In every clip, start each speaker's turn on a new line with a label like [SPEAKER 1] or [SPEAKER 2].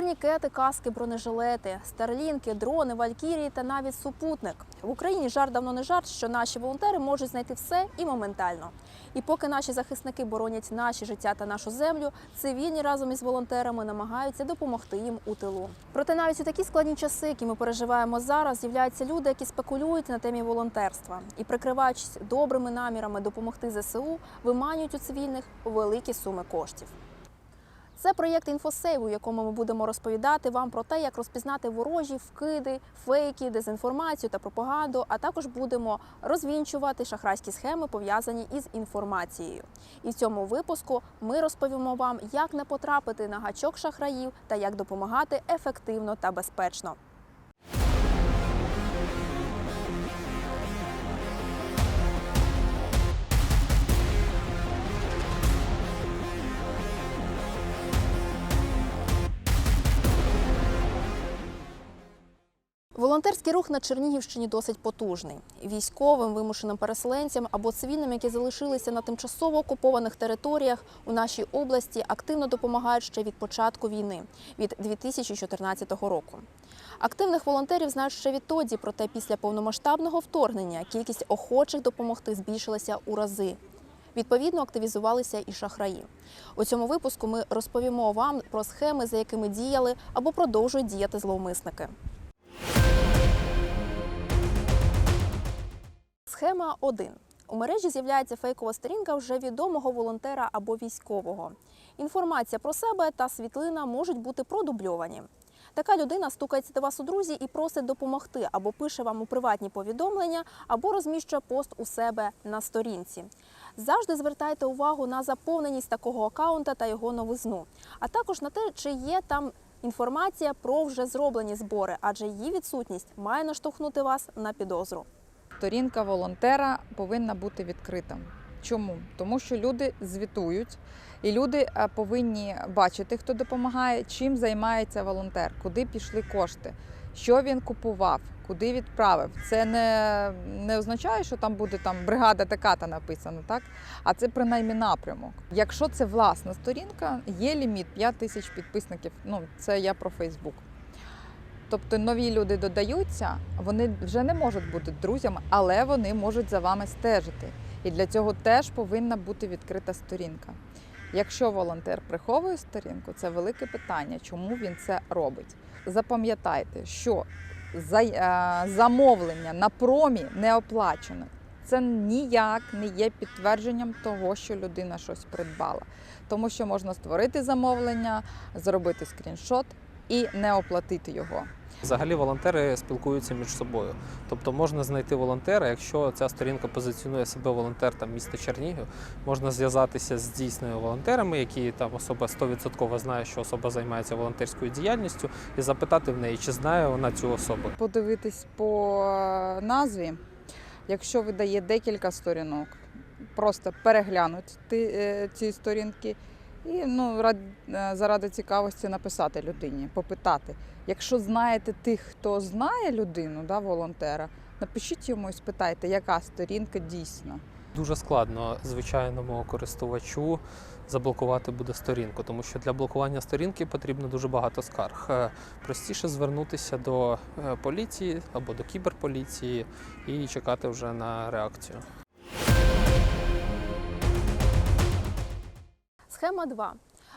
[SPEAKER 1] турнікети, каски, бронежилети, старлінки, дрони, валькірії та навіть супутник. В Україні жарт давно не жарт, що наші волонтери можуть знайти все і моментально. І поки наші захисники боронять наші життя та нашу землю, цивільні разом із волонтерами намагаються допомогти їм у тилу. Проте навіть у такі складні часи, які ми переживаємо зараз, з'являються люди, які спекулюють на темі волонтерства і, прикриваючись добрими намірами допомогти ЗСУ, виманюють у цивільних великі суми коштів. Це проєкт інфосейв, у якому ми будемо розповідати вам про те, як розпізнати ворожі вкиди, фейки, дезінформацію та пропаганду. А також будемо розвінчувати шахрайські схеми, пов'язані із інформацією. І в цьому випуску ми розповімо вам, як не потрапити на гачок шахраїв та як допомагати ефективно та безпечно. Волонтерський рух на Чернігівщині досить потужний. Військовим, вимушеним переселенцям або цивільним, які залишилися на тимчасово окупованих територіях у нашій області, активно допомагають ще від початку війни, від 2014 року. Активних волонтерів знають ще відтоді, проте після повномасштабного вторгнення кількість охочих допомогти збільшилася у рази. Відповідно, активізувалися і шахраї. У цьому випуску ми розповімо вам про схеми, за якими діяли або продовжують діяти зловмисники. Схема 1. У мережі з'являється фейкова сторінка вже відомого волонтера або військового. Інформація про себе та світлина можуть бути продубльовані. Така людина стукається до вас у друзі і просить допомогти, або пише вам у приватні повідомлення, або розміщує пост у себе на сторінці. Завжди звертайте увагу на заповненість такого акаунта та його новизну, а також на те, чи є там інформація про вже зроблені збори, адже її відсутність має наштовхнути вас на підозру.
[SPEAKER 2] Сторінка волонтера повинна бути відкрита. Чому? Тому що люди звітують, і люди е, повинні бачити, хто допомагає, чим займається волонтер, куди пішли кошти, що він купував, куди відправив. Це не, не означає, що там буде там бригада така-та написано, так? А це принаймні напрямок. Якщо це власна сторінка, є ліміт 5 тисяч підписників. Ну, це я про Фейсбук. Тобто нові люди додаються, вони вже не можуть бути друзями, але вони можуть за вами стежити. І для цього теж повинна бути відкрита сторінка. Якщо волонтер приховує сторінку, це велике питання, чому він це робить. Запам'ятайте, що е, замовлення на промі не оплачено. Це ніяк не є підтвердженням того, що людина щось придбала. Тому що можна створити замовлення, зробити скріншот і не оплатити його.
[SPEAKER 3] Взагалі волонтери спілкуються між собою. Тобто можна знайти волонтера, якщо ця сторінка позиціонує себе волонтер там міста Чернігів, можна зв'язатися з дійсними волонтерами, які там особа 100% знає, що особа займається волонтерською діяльністю, і запитати в неї, чи знає вона цю особу.
[SPEAKER 2] Подивитись по назві, якщо видає декілька сторінок, просто переглянути ті- е, ці сторінки і ну, рад- е, заради цікавості написати людині, попитати. Якщо знаєте тих, хто знає людину, да, волонтера, напишіть йому і спитайте, яка сторінка дійсна.
[SPEAKER 3] Дуже складно звичайному користувачу заблокувати буде сторінку, тому що для блокування сторінки потрібно дуже багато скарг. Е, Простіше звернутися до е, поліції або до кіберполіції і чекати вже на реакцію.
[SPEAKER 1] Схема 2.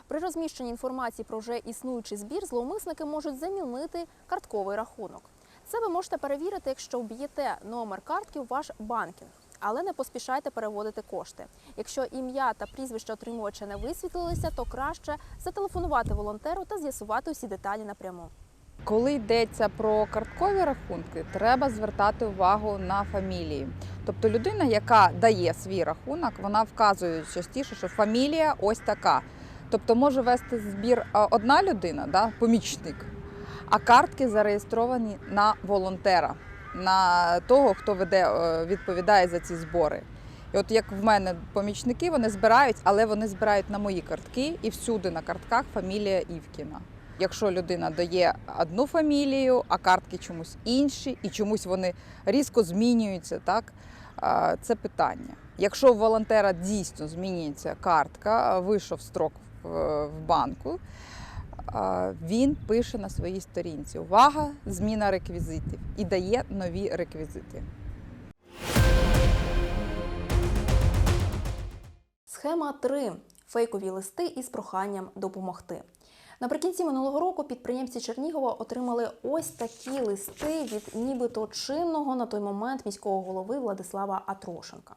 [SPEAKER 1] При розміщенні інформації про вже існуючий збір зловмисники можуть замінити картковий рахунок. Це ви можете перевірити, якщо вб'єте номер картки у ваш банкінг. Але не поспішайте переводити кошти. Якщо ім'я та прізвище отримувача не висвітлилися, то краще зателефонувати волонтеру та з'ясувати усі деталі напряму.
[SPEAKER 2] Коли йдеться про карткові рахунки, треба звертати увагу на фамілії. Тобто людина, яка дає свій рахунок, вона вказує частіше, що фамілія ось така. Тобто може вести збір одна людина, да, помічник, а картки зареєстровані на волонтера, на того, хто веде, е, відповідає за ці збори. І от як в мене помічники, вони збирають, але вони збирають на мої картки, і всюди на картках фамілія Івкіна. Якщо людина дає одну фамілію, а картки чомусь інші, і чомусь вони різко змінюються, так це питання. Якщо у волонтера дійсно змінюється картка, вийшов строк в, в банку, він пише на своїй сторінці: Увага! Зміна реквізитів і дає нові реквізити.
[SPEAKER 1] Схема 3. Фейкові листи із проханням допомогти. Наприкінці минулого року підприємці Чернігова отримали ось такі листи від нібито чинного на той момент міського голови Владислава Атрошенка.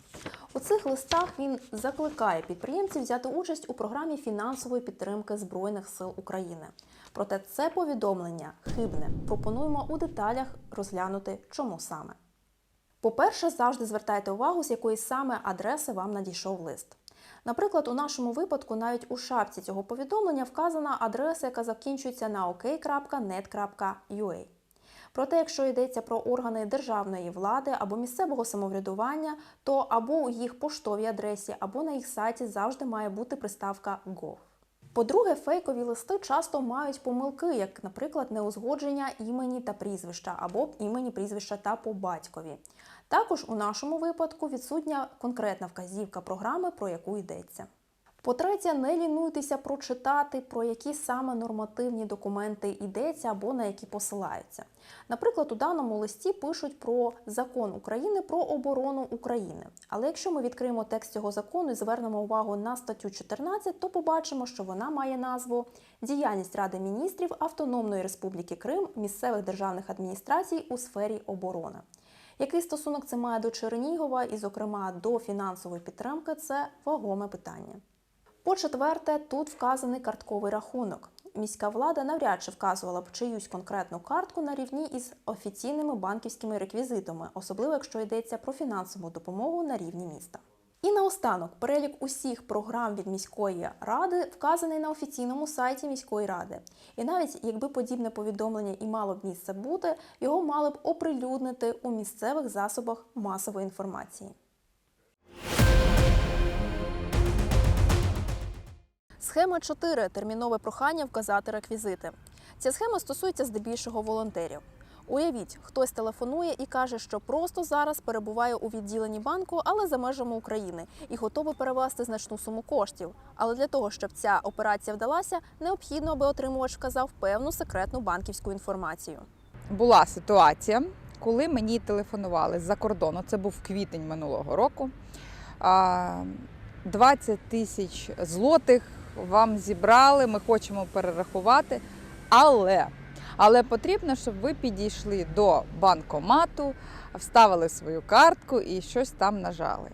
[SPEAKER 1] У цих листах він закликає підприємців взяти участь у програмі фінансової підтримки Збройних сил України. Проте це повідомлення хибне. Пропонуємо у деталях розглянути, чому саме. По-перше, завжди звертайте увагу, з якої саме адреси вам надійшов лист. Наприклад, у нашому випадку навіть у шапці цього повідомлення вказана адреса, яка закінчується на ok.net.ua. Проте, якщо йдеться про органи державної влади або місцевого самоврядування, то або у їх поштовій адресі, або на їх сайті завжди має бути приставка gov. По-друге, фейкові листи часто мають помилки, як, наприклад, неузгодження імені та прізвища або імені прізвища та по батькові. Також у нашому випадку відсутня конкретна вказівка програми, про яку йдеться. По-третє, не лінуйтеся прочитати, про які саме нормативні документи йдеться або на які посилаються. Наприклад, у даному листі пишуть про закон України про оборону України. Але якщо ми відкриємо текст цього закону і звернемо увагу на статтю 14, то побачимо, що вона має назву Діяльність Ради міністрів Автономної Республіки Крим місцевих державних адміністрацій у сфері оборони. Який стосунок це має до Чернігова і, зокрема, до фінансової підтримки, це вагоме питання. По-четверте, тут вказаний картковий рахунок. Міська влада навряд чи вказувала б чиюсь конкретну картку на рівні із офіційними банківськими реквізитами, особливо якщо йдеться про фінансову допомогу на рівні міста. І наостанок, перелік усіх програм від міської ради вказаний на офіційному сайті міської ради. І навіть якби подібне повідомлення і мало б місце бути, його мали б оприлюднити у місцевих засобах масової інформації. Схема 4. Термінове прохання вказати реквізити. Ця схема стосується здебільшого волонтерів. Уявіть, хтось телефонує і каже, що просто зараз перебуває у відділенні банку, але за межами України, і готовий перевести значну суму коштів. Але для того, щоб ця операція вдалася, необхідно, аби отримувач вказав певну секретну банківську інформацію.
[SPEAKER 2] Була ситуація, коли мені телефонували з-за кордону. Це був квітень минулого року. 20 тисяч злотих вам зібрали, ми хочемо перерахувати. Але, але потрібно, щоб ви підійшли до банкомату, вставили свою картку і щось там нажали.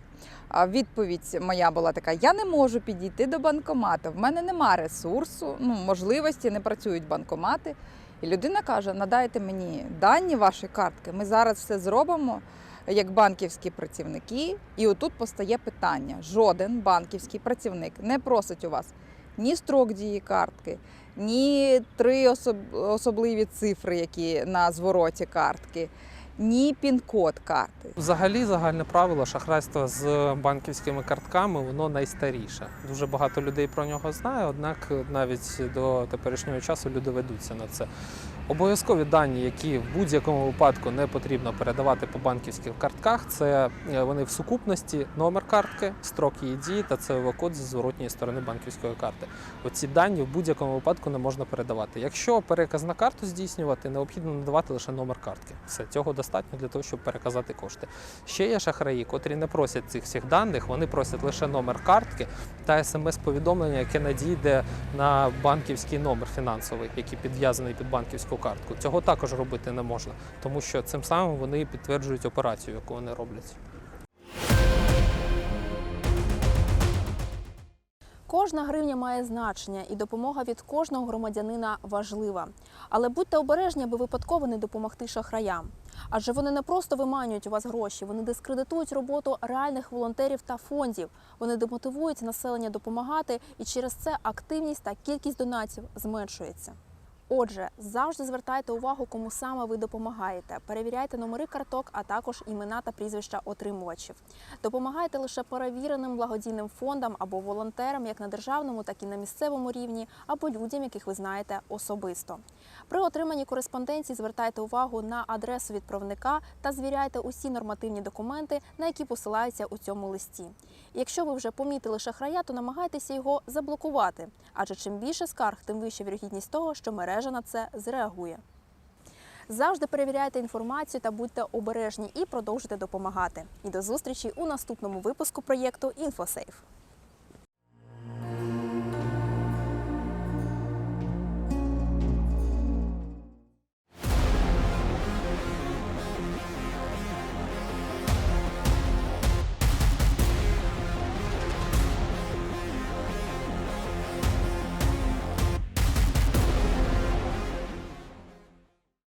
[SPEAKER 2] Відповідь моя була така: я не можу підійти до банкомату, в мене нема ресурсу, ну, можливості, не працюють банкомати. І людина каже: надайте мені дані вашої картки. Ми зараз все зробимо як банківські працівники. І отут постає питання: жоден банківський працівник не просить у вас ні строк дії картки, ні три особ- особливі цифри, які на звороті картки, ні пін-код карти.
[SPEAKER 3] Взагалі, загальне правило шахрайства з банківськими картками воно найстаріше. Дуже багато людей про нього знає, однак навіть до теперішнього часу люди ведуться на це. Обов'язкові дані, які в будь-якому випадку не потрібно передавати по банківських картках, це е, вони в сукупності номер картки, строк її дії та ЦВ-код зі зворотньої сторони банківської карти. Оці дані в будь-якому випадку не можна передавати. Якщо переказ на карту здійснювати, необхідно надавати лише номер картки. Все цього достатньо для того, щоб переказати кошти. Ще є шахраї, котрі не просять цих всіх даних, вони просять лише номер картки та смс-повідомлення, яке надійде на банківський номер фінансовий, який підв'язаний під банківську картку. Цього також робити не можна, тому що цим самим вони підтверджують операцію, яку вони роблять.
[SPEAKER 1] Кожна гривня має значення, і допомога від кожного громадянина важлива. Але будьте обережні, аби випадково не допомогти шахраям. Адже вони не просто виманюють у вас гроші, вони дискредитують роботу реальних волонтерів та фондів. Вони демотивують населення допомагати, і через це активність та кількість донатів зменшується. Отже, завжди звертайте увагу, кому саме ви допомагаєте. Перевіряйте номери карток, а також імена та прізвища отримувачів. Допомагайте лише перевіреним благодійним фондам або волонтерам, як на державному, так і на місцевому рівні, або людям, яких ви знаєте особисто. При отриманні кореспонденції звертайте увагу на адресу відправника та звіряйте усі нормативні документи, на які посилаються у цьому листі. Якщо ви вже помітили шахрая, то намагайтеся його заблокувати, адже чим більше скарг, тим вища вірогідність того, що мережа на це зреагує. Завжди перевіряйте інформацію та будьте обережні і продовжуйте допомагати. І до зустрічі у наступному випуску проєкту InfoSafe.